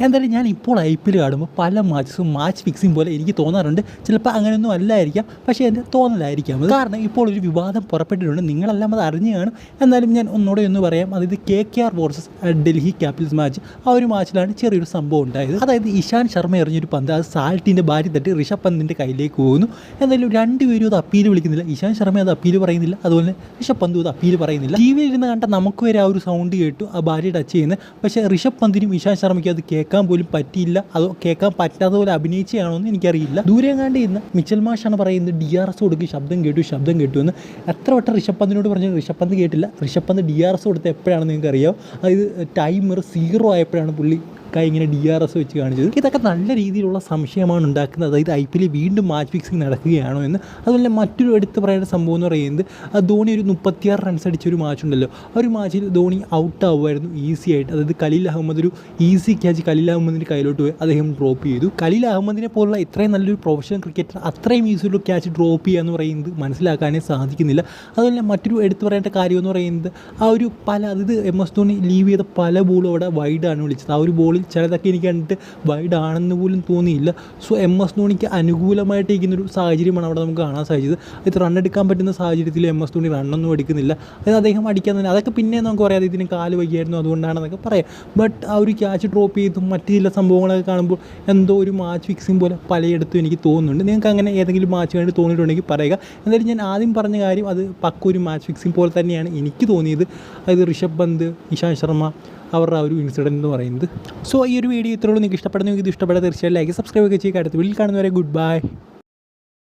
എന്തായാലും ഞാൻ ഇപ്പോൾ ഐ പി എൽ കാണുമ്പോൾ പല മാച്ചസും മാച്ച് ഫിക്സിംഗ് പോലെ എനിക്ക് തോന്നാറുണ്ട്. ചിലപ്പോൾ അങ്ങനെയൊന്നും അല്ലായിരിക്കാം. പക്ഷേ എന്റെ തോന്നലായിരിക്കാം. കാരണം ഇപ്പോൾ ഒരു വിവാദം പുറപ്പെട്ടിട്ടുണ്ട്. നിങ്ങളെല്ലാം അത് അറിഞ്ഞു കാണും. എന്നാലും ഞാൻ ഒന്നുകൂടെ ഒന്ന് പറയാം. അതായത് K K R versus Delhi capitals match ആ ഒരു മാച്ചിലാണ് ചെറിയൊരു സംഭവം ഉണ്ടായത്. അതായത് ഇഷാൻ ശർമ്മ എറിഞ്ഞൊരു പന്ത് അത് സാൾട്ടിന്റെ ഭാര്യ തട്ടി ഋഷഭ് പന്തിന്റെ കയ്യിലേക്ക് പോകുന്നു. എന്തായാലും രണ്ടുപേരും അത് അപ്പീൽ വിളിക്കുന്നില്ല. ഇഷാൻ ശർമ്മ അത് അപ്പീൽ പറയുന്നില്ല. അതുപോലെ ഋഷഭ് പന്തും അത് അപ്പീൽ പറയുന്നില്ല. ടി വിയിൽ ഇരുന്ന് കണ്ട നമുക്ക് വരെ ആ ഒരു സൗണ്ട് കേട്ടു. ആ ഭാര്യ ടച്ച് ചെയ്യുന്നത്. പക്ഷേ ഋഷഭ് പന്തിനും ഇഷാൻ ശർമ്മയ്ക്കും അത് കേൾക്കാൻ പോലും പറ്റിയില്ല. അത് കേൾക്കാൻ പറ്റാത്ത പോലെ അഭിനയിച്ചാണോ എന്ന് എനിക്കറിയില്ല. ദൂരെ കണ്ട് ഇന്ന് മിച്ചൽ മാഷാണ് പറയുന്നത് ഡി ആർ എസ് കൊടുക്കുക ശബ്ദം കേട്ടു ശബ്ദം കേട്ടു എന്ന്. എത്ര വട്ടം ഋഷഭ് പന്തിനോട് പറഞ്ഞു ഋഷഭ് പന്ത് കേട്ടില്ല. Rishabh Pant D R S കൊടുത്ത് എപ്പോഴാണെന്ന് നിങ്ങൾക്ക് അറിയാം അതായത് ടൈമർ സീറോ ആയപ്പോഴാണ് പുള്ളി കൈ ഇങ്ങനെ ഡി ആർ എസ് വെച്ച് കാണിച്ചത്. ഇതൊക്കെ നല്ല രീതിയിലുള്ള സംശയമാണ് ഉണ്ടാക്കുന്നത്. അതായത് ഐ പി എൽ വീണ്ടും മാച്ച് ഫിക്സിംഗ് നടക്കുകയാണോ എന്ന്. അതുപോലെ മറ്റൊരു എടുത്ത് പറയേണ്ട സംഭവം എന്ന് പറയുന്നത് ധോണി ഒരു മുപ്പത്തിയാറ് റൺസ് അടിച്ച ഒരു മാച്ച് ഉണ്ടല്ലോ. ആ ഒരു മാച്ചിൽ ധോണി ഔട്ട് ആവുമായിരുന്നു ഈസി ആയിട്ട്. അതായത് കലീൽ അഹമ്മദ് ഒരു ഈസി ക്യാച്ച് കലീൽ അഹമ്മദിന്റെ കയ്യിലോട്ട് പോയി അദ്ദേഹം ഡ്രോപ്പ് ചെയ്തു. കലീൽ അഹമ്മദിനെ പോലുള്ള ഇത്രയും നല്ലൊരു പ്രൊഫഷണൽ ക്രിക്കറ്റർ അത്രയും ഈസിയുള്ള ക്യാച്ച് ഡ്രോപ്പ് ചെയ്യുക എന്ന് പറയുന്നത് മനസ്സിലാക്കാനേ സാധിക്കുന്നില്ല. അതുപോലെ മറ്റൊരു എടുത്തു പറയേണ്ട കാര്യം എന്ന് പറയുന്നത് ആ ഒരു പല അതായത് എം എസ് ധോണി ലീവ് ചെയ്ത പല ബോളും അവിടെ വൈഡാണ് വിളിച്ചത്. ആ ഒരു ബോളിൽ ചിലതൊക്കെ എനിക്ക് കണ്ടിട്ട് വൈഡ് ആണെന്ന് പോലും തോന്നിയില്ല. സോ എം എസ് ധോണിക്ക് അനുകൂലമായിട്ട് ഇരിക്കുന്ന ഒരു സാഹചര്യമാണ് അവിടെ നമുക്ക് കാണാൻ സാധിച്ചത്. ഇത് എടുക്കാൻ പറ്റുന്ന സാഹചര്യത്തിൽ എം എസ് ധോണി റണ്ണൊന്നും എടുക്കുന്നില്ല. അതായത് അദ്ദേഹം അടിക്കാൻ തന്നെ അതൊക്കെ പിന്നെ നമുക്ക് പറയാം ഇതിന് കാൽ വയ്യായിരുന്നു അതുകൊണ്ടാണെന്നൊക്കെ പറയാം. ബട്ട് ആ ഒരു ക്യാച്ച് ഡ്രോപ്പ് ചെയ്തും മറ്റു ചില സംഭവങ്ങളൊക്കെ കാണുമ്പോൾ എന്തോ ഒരു മാച്ച് ഫിക്സിങ് പോലെ പലയിടത്തും എനിക്ക് തോന്നുന്നുണ്ട്. നിങ്ങൾക്ക് അങ്ങനെ ഏതെങ്കിലും മാച്ച് കണ്ട് തോന്നിയിട്ടുണ്ടെങ്കിൽ പറയുക. എന്തായാലും ഞാൻ ആദ്യം പറഞ്ഞ കാര്യം അത് പക്ക ഒരു മാച്ച് ഫിക്സിങ് പോലെ തന്നെയാണ് എനിക്ക് തോന്നിയത്. അതായത് ഋഷഭ് പന്ത് ഇഷാന്ത് ശർമ്മ അവരുടെ ആ ഒരു ഇൻസിഡന്റ് എന്ന് പറയുന്നത്. സോ ഈ ഒരു വീഡിയോ ഇത്രയുള്ളൂ നിങ്ങൾക്ക് ഇഷ്ടപ്പെടുന്നെങ്കിൽ ഇത് ഇഷ്ടപ്പെടാൻ തീർച്ചയായും ലൈക്ക് സബ്സ്ക്രൈബ് ഒക്കെ ചെയ്യുക. അടുത്ത വീട്ടിൽ കാണുന്നവരെ ഗുഡ് ബൈ